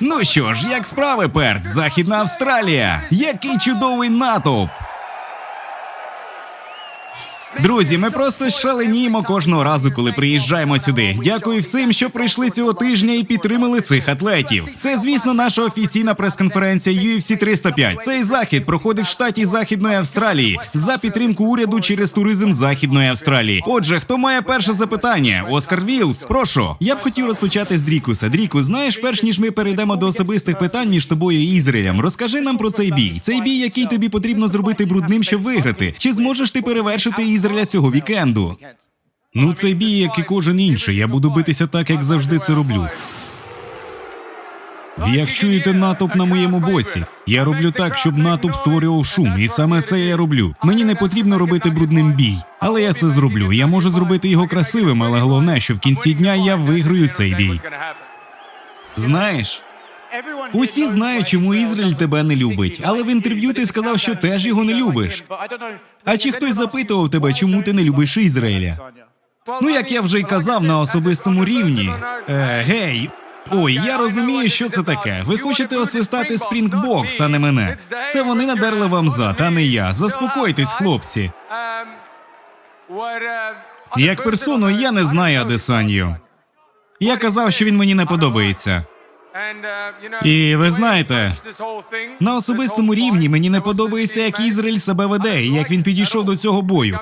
Ну що ж, як справи, Перт? Західна Австралія. Який чудовий натовп. Друзі, ми просто шаленіємо кожного разу, коли приїжджаємо сюди. Дякую всім, що прийшли цього тижня і підтримали цих атлетів. Це, звісно, наша офіційна прес-конференція UFC 305. Цей захід проходить в штаті Західної Австралії за підтримку уряду через туризм Західної Австралії. Отже, хто має перше запитання? Оскар Вілс, прошу. Я б хотів розпочати з Дрікуса. Дріку, знаєш, перш ніж ми перейдемо до особистих питань між тобою і Ізраїлем, розкажи нам про цей бій. Цей бій, який тобі потрібно зробити брудним, щоб виграти. Чи зможеш ти перевершити Ізраїля цього вікенду? Ну, цей бій, як і кожен інший. Я буду битися так, як завжди це роблю. Як чуєте натовп на моєму боці, я роблю так, щоб натовп створював шум, і саме це я роблю. Мені не потрібно робити брудним бій, але я це зроблю. Я можу зробити його красивим, але головне, що в кінці дня я виграю цей бій. Знаєш, усі знають, чому Ізраїль тебе не любить, але в інтерв'ю ти сказав, що теж його не любиш. А чи хтось запитував тебе, чому ти не любиш Ізраїля? Ну, як я вже й казав на особистому рівні. Е, гей. Ой, я розумію, що це таке. Ви хочете освистати Спрінгбокс, а не мене. Це вони надерли вам зад, а не я. Заспокойтесь, хлопці. Як персону я не знаю Адесанію. Я казав, що він мені не подобається. І ви знаєте, На особистому рівні мені не подобається, як Ізраїль себе веде, і як він підійшов до цього бою.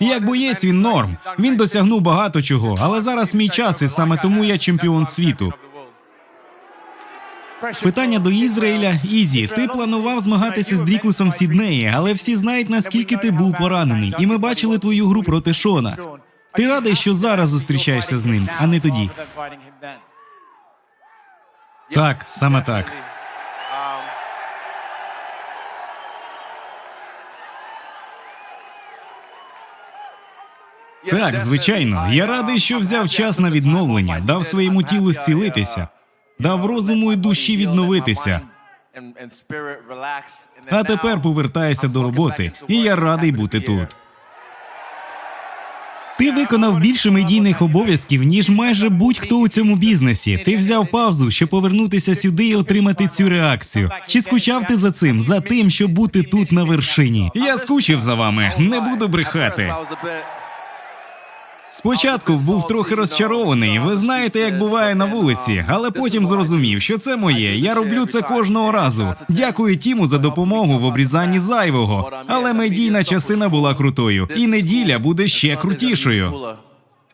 І Як боєць він норм. Він досягнув багато чого, але зараз мій час, і саме тому я чемпіон світу. Питання до Ізраїля Ізі. Ти планував змагатися з Дрікусом в Сіднеї, але всі знають наскільки ти був поранений, і ми бачили твою гру проти Шона. Ти радий, що зараз зустрічаєшся з ним, а не тоді. Так, саме так. Так, звичайно. Я радий, що взяв час на відновлення, дав своєму тілу зцілитися, дав розуму і душі відновитися. А тепер повертаюся до роботи, і я радий бути тут. Ти виконав більше медійних обов'язків, ніж майже будь-хто у цьому бізнесі. Ти взяв паузу, щоб повернутися сюди і отримати цю реакцію. Чи скучав ти за цим, за тим, щоб бути тут на вершині? Я скучив за вами, не буду брехати. Спочатку був трохи розчарований. Ви знаєте, як буває на вулиці, але потім зрозумів, що це моє. Я роблю це кожного разу. Дякую Тіму за допомогу в обрізанні зайвого. Але медійна частина була крутою, і неділя буде ще крутішою.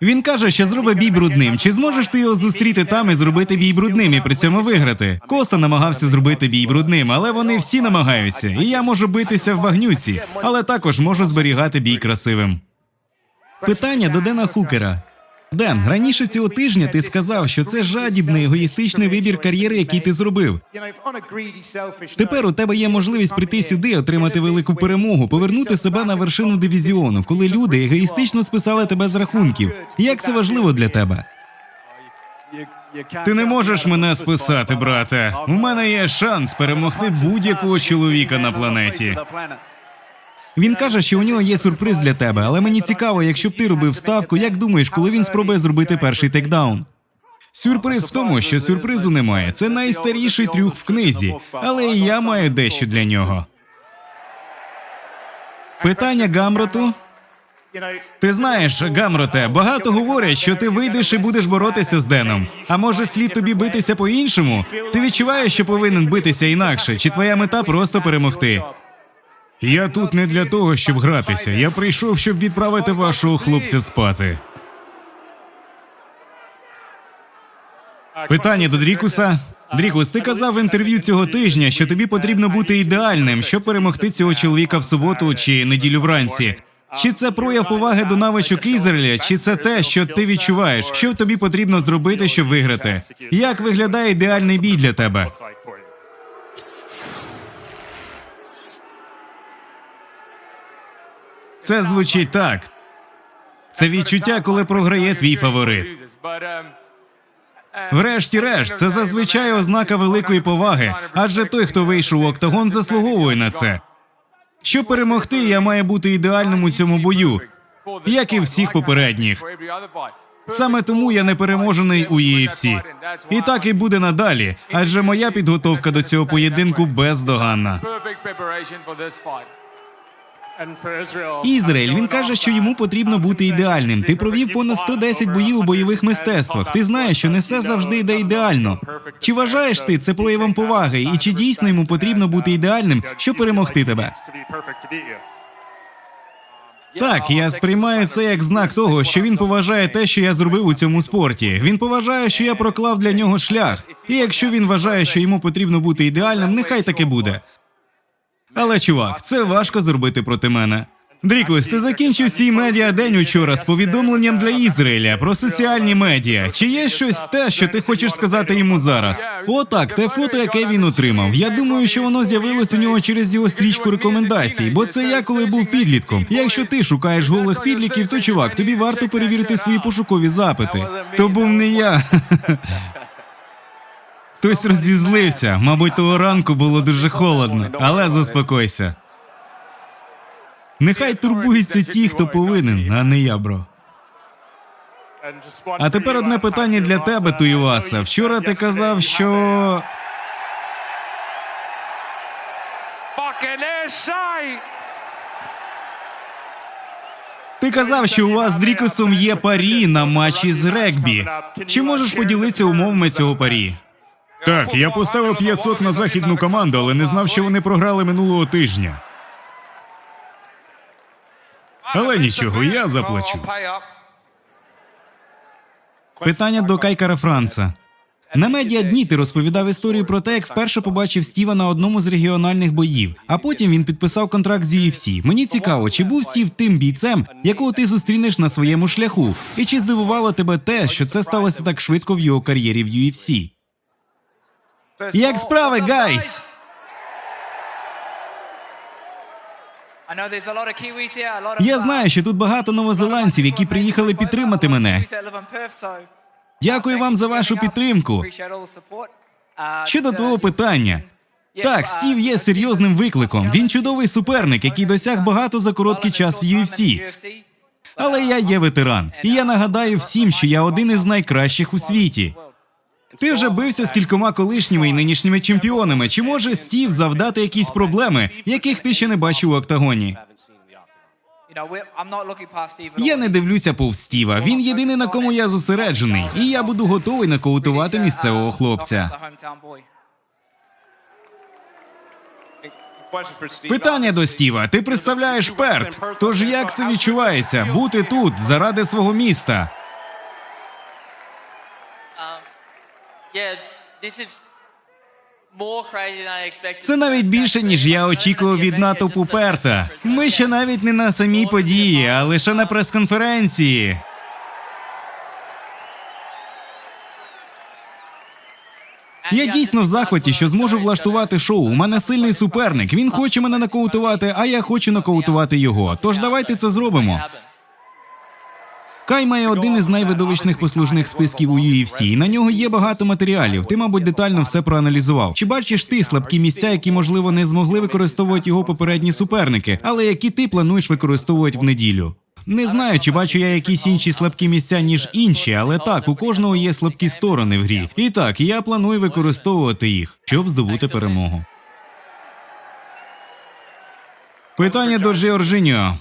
Він каже, що зробить бій брудним. Чи зможеш ти його зустріти там і зробити бій брудним і при цьому виграти? Коста намагався зробити бій брудним, але вони всі намагаються. І я можу битися в багнюці, але також можу зберігати бій красивим. Питання до Дена Хукера. Ден, раніше цього тижня ти сказав, що це жадібний егоїстичний вибір кар'єри, який ти зробив. Тепер у тебе є можливість прийти сюди, отримати велику перемогу, повернути себе на вершину дивізіону, коли люди егоїстично списали тебе з рахунків. Як це важливо для тебе? Ти не можеш мене списати, брате. У мене є шанс перемогти будь-якого чоловіка на планеті. Він каже, що у нього є сюрприз для тебе, але мені цікаво, якщо б ти робив ставку, як думаєш, коли він спробує зробити перший тейкдаун? Сюрприз в тому, що сюрпризу немає. Це найстаріший трюк в книзі, але і я маю дещо для нього. Питання Гамроту. Ти знаєш, Гамроте, багато говорять, що ти вийдеш і будеш боротися з Деном. А може, слід тобі битися по-іншому? Ти відчуваєш, що повинен битися інакше, чи твоя мета просто перемогти? Я тут не для того, щоб гратися. Я прийшов, щоб відправити вашого хлопця спати. Питання до Дрікуса. Дрікус, ти казав в інтерв'ю цього тижня, що тобі потрібно бути ідеальним, щоб перемогти цього чоловіка в суботу чи неділю вранці. Чи це прояв поваги до навичок Ізраїля, чи це те, що ти відчуваєш, що тобі потрібно зробити, щоб виграти? Як виглядає ідеальний бій для тебе? Це звучить так. Це відчуття, коли програє твій фаворит. Врешті-решт, це зазвичай ознака великої поваги, адже той, хто вийшов у октагон, заслуговує на це. Щоб перемогти, я маю бути ідеальним у цьому бою, як і всіх попередніх. Саме тому я не переможений у UFC. І так і буде надалі, адже моя підготовка до цього поєдинку бездоганна. Ізраїль він каже, що йому потрібно бути ідеальним. Ти провів понад 110 боїв у бойових мистецтвах. Ти знаєш, що не все завжди йде ідеально. Чи вважаєш ти це проявом поваги, і чи дійсно йому потрібно бути ідеальним, щоб перемогти тебе? Так, я сприймаю це як знак того, що він поважає те, що я зробив у цьому спорті. Він поважає, що я проклав для нього шлях. І якщо він вважає, що йому потрібно бути ідеальним, нехай таке буде. Але чувак, це важко зробити проти мене. Дрікус, ти закінчив свій медіа день учора з повідомленням для Ізраїля про соціальні медіа. Чи є щось те, що ти хочеш сказати йому зараз? Отак, те фото, яке він отримав. Я думаю, що воно з'явилось у нього через його стрічку рекомендацій, бо це я коли був підлітком. Якщо ти шукаєш голих підліків, то чувак, тобі варто перевірити свої пошукові запити. То був не я. Хтось розізлився. Мабуть, того ранку було дуже холодно, але заспокойся. Нехай турбуються ті, хто повинен, а не я, бро. А тепер одне питання для тебе, Туїваса. Вчора ти казав, що. Ти казав, що у вас з Дрікосом є парі на матчі з регбі. Чи можеш поділитися умовами цього парі? Так, я поставив 500 на західну команду, але не знав, що вони програли минулого тижня. Але нічого, я заплачу. Питання до Кайкара Франца. На медіа дні ти розповідав історію про те, як вперше побачив Стіва на одному з регіональних боїв, а потім він підписав контракт з UFC. Мені цікаво, чи був Стів тим бійцем, якого ти зустрінеш на своєму шляху, і чи здивувало тебе те, що це сталося так швидко в його кар'єрі в UFC? Як справи, гайс? Я знаю, що тут багато новозеландців, які приїхали підтримати мене. Дякую вам за вашу підтримку. Щодо твого питання. Так, Стів є серйозним викликом. Він чудовий суперник, який досяг багато за короткий час в UFC. Але я є ветеран, і я нагадаю всім, що я один із найкращих у світі. Ти вже бився з кількома колишніми і нинішніми чемпіонами. Чи може Стів завдати якісь проблеми, яких ти ще не бачив у октагоні? Я не дивлюся повз Стіва. Він єдиний на кому я зосереджений, і я буду готовий нокаутувати місцевого хлопця. Питання до Стіва: ти представляєш Перт? Тож як це відчувається бути тут заради свого міста? Це навіть більше ніж я очікував від натовпу Перта. Ми ще навіть не на самій події, а лише на прес-конференції. Я дійсно в захваті, що зможу влаштувати шоу. У мене сильний суперник. Він хоче мене нокаутувати, а я хочу нокаутувати його. Тож давайте це зробимо. Кай має один із найвидовищних послужних списків у UFC, і на нього є багато матеріалів. Ти, мабуть, детально все проаналізував. Чи бачиш ти слабкі місця, які можливо не змогли використовувати його попередні суперники, але які ти плануєш використовувати в неділю? Не знаю, чи бачу я якісь інші слабкі місця, ніж інші, але так, у кожного є слабкі сторони в грі. І так, я планую використовувати їх, щоб здобути перемогу. Питання до Джорджиньо.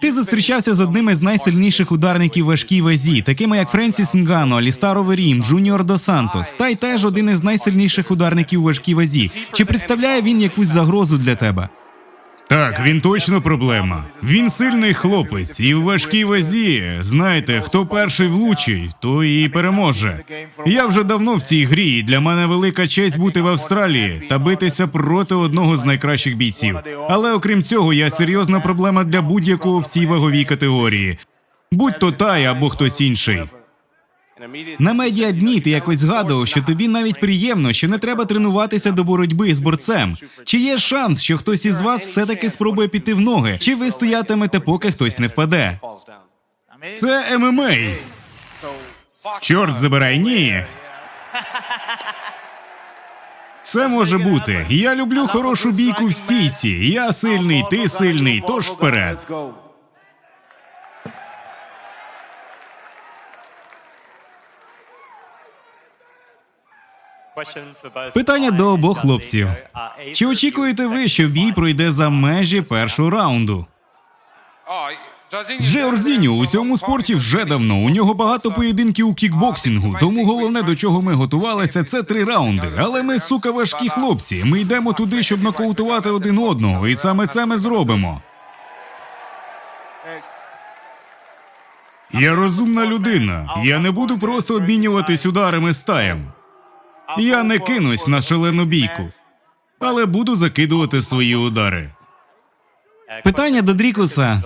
Ти зустрічався з одними з найсильніших ударників важкій вазі, такими як Френсіс Нгано, Алістаро Верім, Джуніор До Сантос. Та й теж один із найсильніших ударників важкій вазі. Чи представляє він якусь загрозу для тебе? Так, він точно проблема. Він сильний хлопець, і в важкій вазі. Знаєте, хто перший влучить, той і переможе. Я вже давно в цій грі. і Для мене велика честь бути в Австралії та битися проти одного з найкращих бійців. Але окрім цього, я серйозна проблема для будь-якого в цій ваговій категорії. Будь то тай або хтось інший. На медіа дні ти якось згадував, що тобі навіть приємно, що не треба тренуватися до боротьби з борцем. Чи є шанс, що хтось із вас все-таки спробує піти в ноги? Чи ви стоятимете, поки хтось не впаде? Це ММА. Чорт забирай, ні. Все може бути. Я люблю хорошу бійку в стійці. Я сильний, ти сильний, тож вперед. Питання до обох хлопців. Чи очікуєте ви, що бій пройде за межі першого раунду? Джорзіньо у цьому спорті вже давно. У нього багато поєдинків у кікбоксингу. Тому головне, до чого ми готувалися, це три раунди. Але ми, сука, важкі хлопці. Ми йдемо туди, щоб нокаутувати один одного, і саме це ми зробимо. Я розумна людина. Я не буду просто обмінюватись ударами стаєм. Я не кинусь на шалену бійку, але буду закидувати свої удари. Питання до Дрікуса.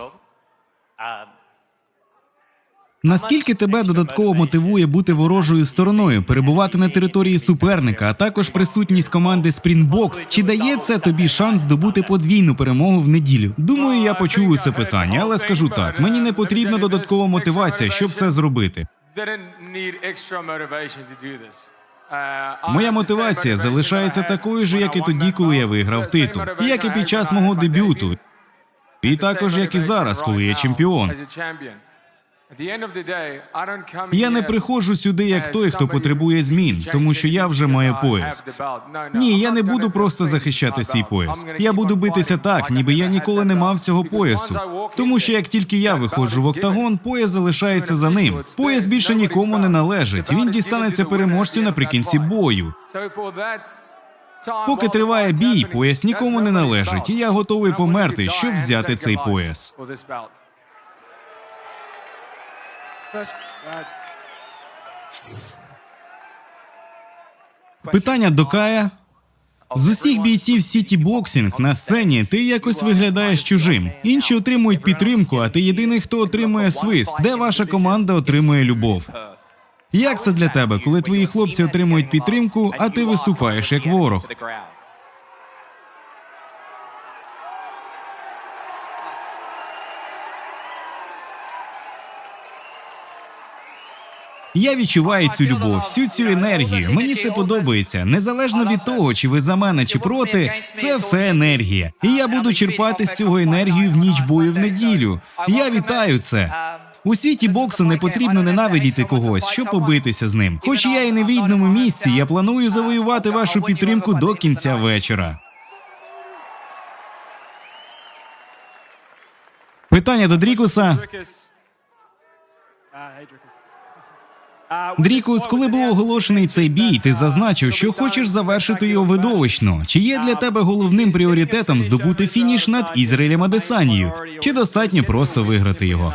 Наскільки тебе додатково мотивує бути ворожою стороною, перебувати на території суперника, а також присутність команди Спрінбокс? Чи дає це тобі шанс здобути подвійну перемогу в неділю? Думаю, я почув це питання, але скажу так: мені не потрібна додаткова мотивація, щоб це зробити. Моя мотивація залишається такою ж, як і тоді, коли я виграв титул, як і під час мого дебюту, і також як і зараз, коли я чемпіон. Я не приходжу сюди як той, хто потребує змін, тому що я вже маю пояс. Ні, я не буду просто захищати свій пояс. Я буду битися так, ніби я ніколи не мав цього поясу. Тому що як тільки я виходжу в октагон, пояс залишається за ним. Пояс більше нікому не належить. Він дістанеться переможцю наприкінці бою. Поки триває бій, пояс нікому не належить, і я готовий померти, щоб взяти цей пояс. Питання до Кая. З усіх бійців Сіті Боксінг на сцені ти якось виглядаєш чужим. Інші отримують підтримку, а ти єдиний, хто отримує свист. Де ваша команда отримує любов? Як це для тебе, коли твої хлопці отримують підтримку, а ти виступаєш як ворог? Я відчуваю цю любов, всю цю енергію. Мені це подобається. Незалежно від того, чи ви за мене, чи проти, це все енергія. І я буду черпати з цього енергію в ніч бою в неділю. Я вітаю це. У світі боксу не потрібно ненавидіти когось, щоб побитися з ним. Хоч я і не в рідному місці, я планую завоювати вашу підтримку до кінця вечора. Питання до Дрікуса. Дрікус, коли був оголошений цей бій, ти зазначив, що хочеш завершити його видовищно. Чи є для тебе головним пріоритетом здобути фініш над Ізраїлем Адесанією? Чи достатньо просто виграти його?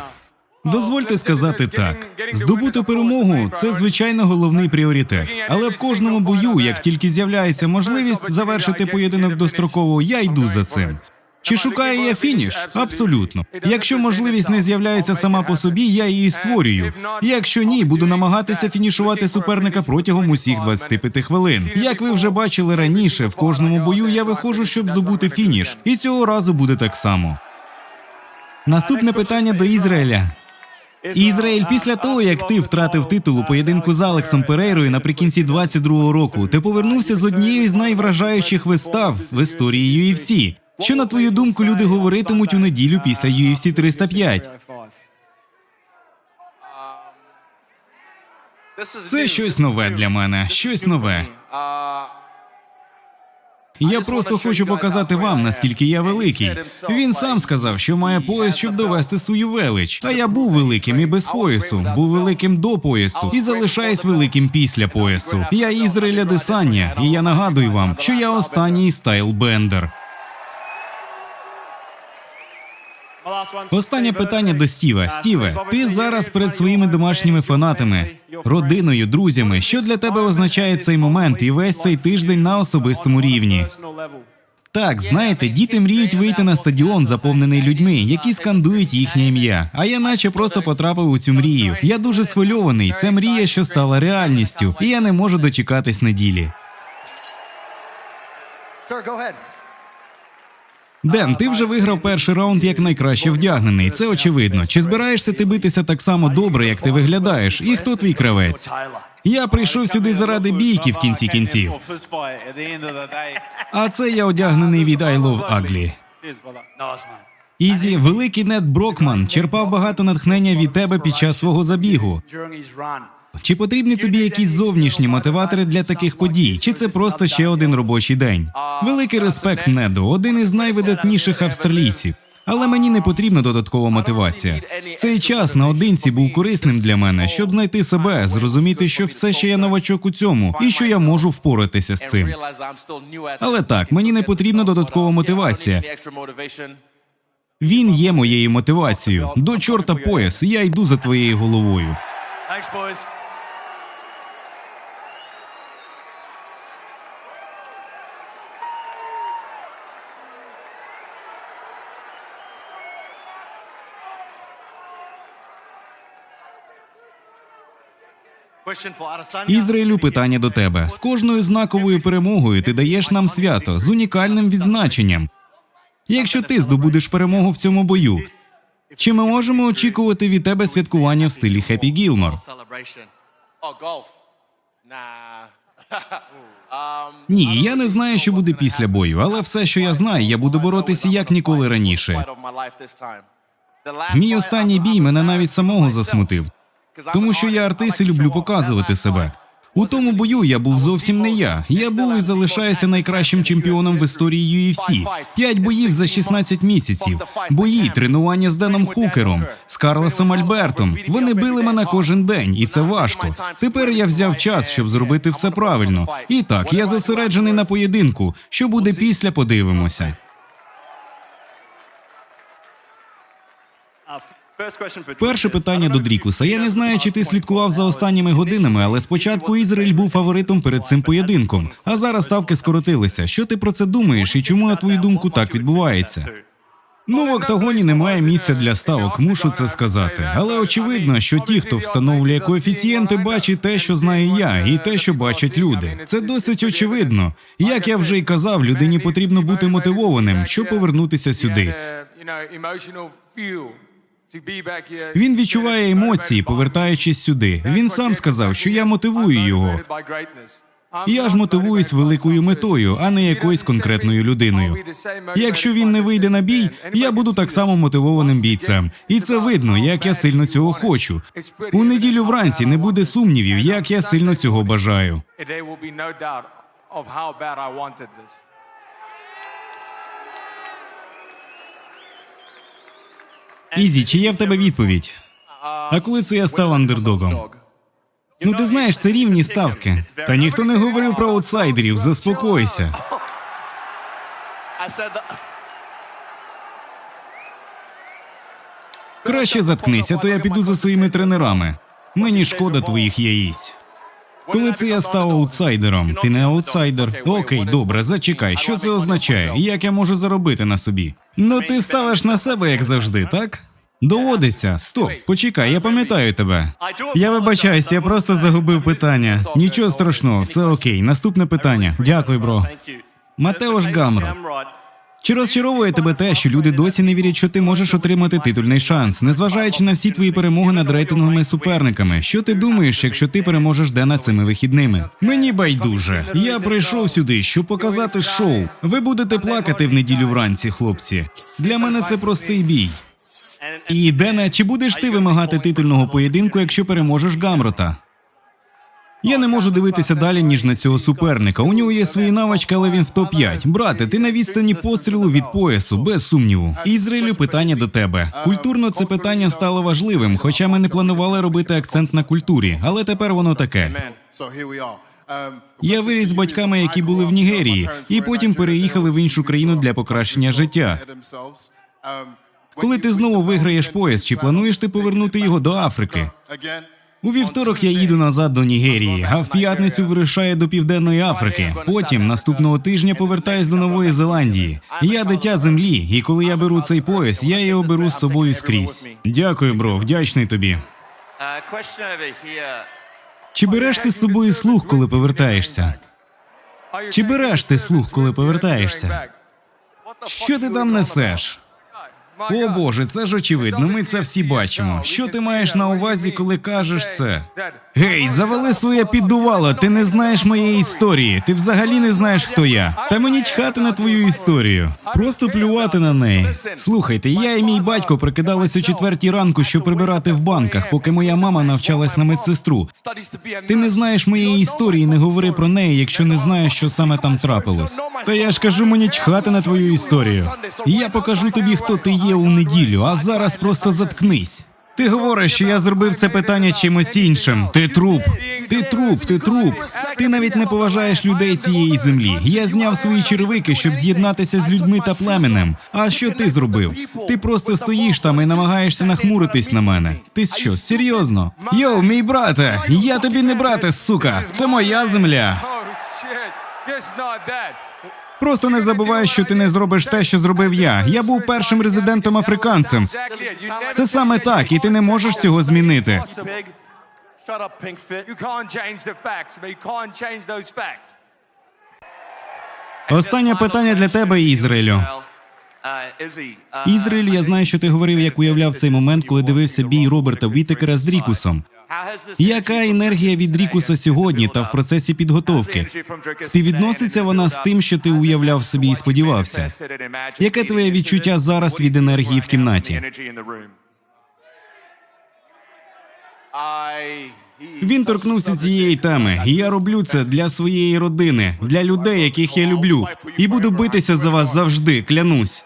Дозвольте сказати так: здобути перемогу це звичайно головний пріоритет. Але в кожному бою, як тільки з'являється можливість завершити поєдинок достроково, я йду за цим. Чи шукаю я фініш? Абсолютно. Якщо можливість не з'являється сама по собі, я її створюю. Якщо ні, буду намагатися фінішувати суперника протягом усіх 25 хвилин. Як ви вже бачили раніше, в кожному бою я виходжу, щоб здобути фініш, і цього разу буде так само. Наступне питання до Ізраїля. Ізраїль, після того як ти втратив титул у поєдинку з Алексом Перейрою наприкінці 22-го року, ти повернувся з однією з найвражаючих вистав в історії UFC. Що на твою думку люди говоритимуть у неділю після UFC 305? Це щось нове для мене, щось нове. Я просто хочу показати вам, наскільки я великий. Він сам сказав, що має пояс, щоб довести свою велич. А я був великим і без поясу, був великим до поясу і залишаюсь великим після поясу. Я Ізраїля Десання, і я нагадую вам, що я останній стайлбендер. Останнє питання до Стіва. Стіве, ти зараз перед своїми домашніми фанатами, родиною, друзями. Що для тебе означає цей момент і весь цей тиждень на особистому рівні? Так, знаєте, діти мріють вийти на стадіон, заповнений людьми, які скандують їхнє ім'я. А я наче просто потрапив у цю мрію. Я дуже схвильований. Це мрія, що стала реальністю, і я не можу дочекатись неділі. Ден, ти вже виграв перший раунд як найкраще вдягнений. Це очевидно. Чи збираєшся ти битися так само добре, як ти виглядаєш? І хто твій кравець? Я прийшов сюди заради бійки в кінці кінців. А це я одягнений від I Love Ugly. Ізі, великий Нед Брокман черпав багато натхнення від тебе під час свого забігу. Чи потрібні тобі якісь зовнішні мотиватори для таких подій? Чи це просто ще один робочий день? Великий респект Недо, один із найвидатніших австралійців. Але мені не потрібна додаткова мотивація. Цей час наодинці був корисним для мене, щоб знайти себе, зрозуміти, що все ще я новачок у цьому, і що я можу впоратися з цим. Але так, мені не потрібна додаткова мотивація. Він є моєю мотивацією. До чорта пояс, я йду за твоєю головою. Ізраїлю, питання до тебе. З кожною знаковою перемогою ти даєш нам свято з унікальним відзначенням. Якщо ти здобудеш перемогу в цьому бою, чи ми можемо очікувати від тебе святкування в стилі Хеппі Гілмор? Ні, я не знаю, що буде після бою, але все, що я знаю, я буду боротися як ніколи раніше. Мій останній бій мене навіть самого засмутив, тому що я артист і люблю показувати себе. У тому бою я був зовсім не я. Я був і залишаюся найкращим чемпіоном в історії UFC. П'ять боїв за 16 місяців. Бої, тренування з Деном Хукером, з Карлосом Альбертом. Вони били мене кожен день, і це важко. Тепер я взяв час, щоб зробити все правильно. І так, я зосереджений на поєдинку. Що буде після, подивимося. Перше питання до Дрікуса. Я не знаю, чи ти слідкував за останніми годинами, але спочатку Ізраїль був фаворитом перед цим поєдинком. А зараз ставки скоротилися. Що ти про це думаєш і чому, на твою думку, так відбувається? Ну, в октагоні немає місця для ставок, мушу це сказати. Але очевидно, що ті, хто встановлює коефіцієнти, бачать те, що знаю я, і те, що бачать люди. Це досить очевидно. Як я вже й казав, людині потрібно бути мотивованим, щоб повернутися сюди. Він відчуває емоції, повертаючись сюди. Він сам сказав, що я мотивую його. Я ж мотивуюсь великою метою, а не якоюсь конкретною людиною. Якщо він не вийде на бій, я буду так само мотивованим бійцем, і це видно, як я сильно цього хочу. У неділю вранці не буде сумнівів, як я сильно цього бажаю. Ізі, чи є в тебе відповідь? А коли це я став андердогом? Ну, ти знаєш, це рівні ставки. Та ніхто не говорив про аутсайдерів. Заспокойся. Краще заткнися, то я піду за своїми тренерами. Мені шкода твоїх яїць. Коли це я став аутсайдером, ти не аутсайдер. Окей, добре, зачекай. Що це означає? Як я можу заробити на собі? Ну, ти ставиш на себе, як завжди, так? Доводиться. Стоп, почекай, я пам'ятаю тебе. Я вибачаюсь, я просто загубив питання. Нічого страшного, все окей. Наступне питання. Дякую, бро. Матеош Гамро. Чи розчаровує тебе те, що люди досі не вірять, що ти можеш отримати титульний шанс, незважаючи на всі твої перемоги над рейтинговими суперниками? Що ти думаєш, якщо ти переможеш Дена цими вихідними? Мені байдуже. Я прийшов сюди, щоб показати шоу. Ви будете плакати в неділю вранці, хлопці. Для мене це простий бій. І Дене, чи будеш ти вимагати титульного поєдинку, якщо переможеш Гамрота? Я не можу дивитися далі, ніж на цього суперника. У нього є свої навички, але він в топ-5. Брате, ти на відстані пострілу від поясу, без сумніву. Ізраїлю, питання до тебе. Культурно це питання стало важливим, хоча ми не планували робити акцент на культурі, але тепер воно таке. Я виріс з батьками, які були в Нігерії, і потім переїхали в іншу країну для покращення життя. Коли ти знову виграєш пояс, чи плануєш ти повернути його до Африки? У вівторок я їду назад до Нігерії, а в п'ятницю вирушаю до Південної Африки. Потім наступного тижня повертаюсь до Нової Зеландії. Я дитя землі, і коли я беру цей пояс, я його беру з собою скрізь. Дякую, бро, вдячний тобі. Чи береш ти з собою слух, коли повертаєшся? Чи береш ти слух, коли повертаєшся? Що ти там несеш? О боже, це ж очевидно. Ми це всі бачимо. Що ти маєш на увазі, коли кажеш це? Гей, завали своє піддувало, ти не знаєш моєї історії. Ти взагалі не знаєш, хто я. Та мені чхати на твою історію. Просто плювати на неї. Слухайте, я і мій батько прикидались о четвертій ранку, щоб прибирати в банках, поки моя мама навчалась на медсестру. Ти не знаєш моєї історії, не говори про неї, якщо не знаєш, що саме там трапилось. Та я ж кажу мені чхати на твою історію. Я покажу тобі, хто ти є у неділю, а зараз просто заткнись. Ти говориш, що я зробив це питання чимось іншим. Ти труп. Ти труп, ти труп. Ти навіть не поважаєш людей цієї землі. Я зняв свої черевики, щоб з'єднатися з людьми та племенем. А що ти зробив? Ти просто стоїш там і намагаєшся нахмуритись на мене. Ти що, серйозно? Йоу, мій брате, я тобі не брате, сука. Це моя земля. Просто не забувай, що ти не зробиш те, що зробив я. Я був першим резидентом африканцем. Це саме так, і ти не можеш цього змінити. Останнє питання для тебе, Ізраїлю. Ізраїль, я знаю, що ти говорив, як уявляв цей момент, коли дивився бій Роберта Вітекера з Рікусом. Яка енергія від Рікуса сьогодні та в процесі підготовки? Співвідноситься вона з тим, що ти уявляв собі і сподівався? Яке твоє відчуття зараз від енергії в кімнаті? Він торкнувся цієї теми, і я роблю це для своєї родини, для людей, яких я люблю, і буду битися за вас завжди, клянусь.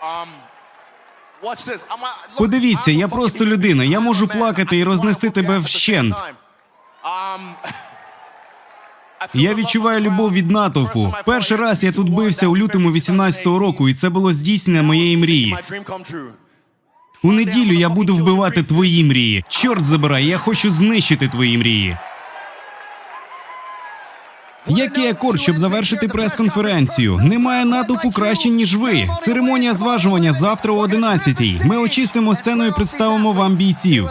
Подивіться, я просто людина. Я можу плакати і рознести тебе вщент. Um, Я відчуваю любов від натовпу. Перший раз я тут бився у лютому 18-го і це було здійснення моєї мрії. У неділю я буду вбивати твої мрії. Чорт забирай, я хочу знищити твої мрії. Який акорд, щоб завершити прес-конференцію? Немає натовпу краще, ніж ви. Церемонія зважування завтра о 11-й. Ми очистимо сцену і представимо вам бійців.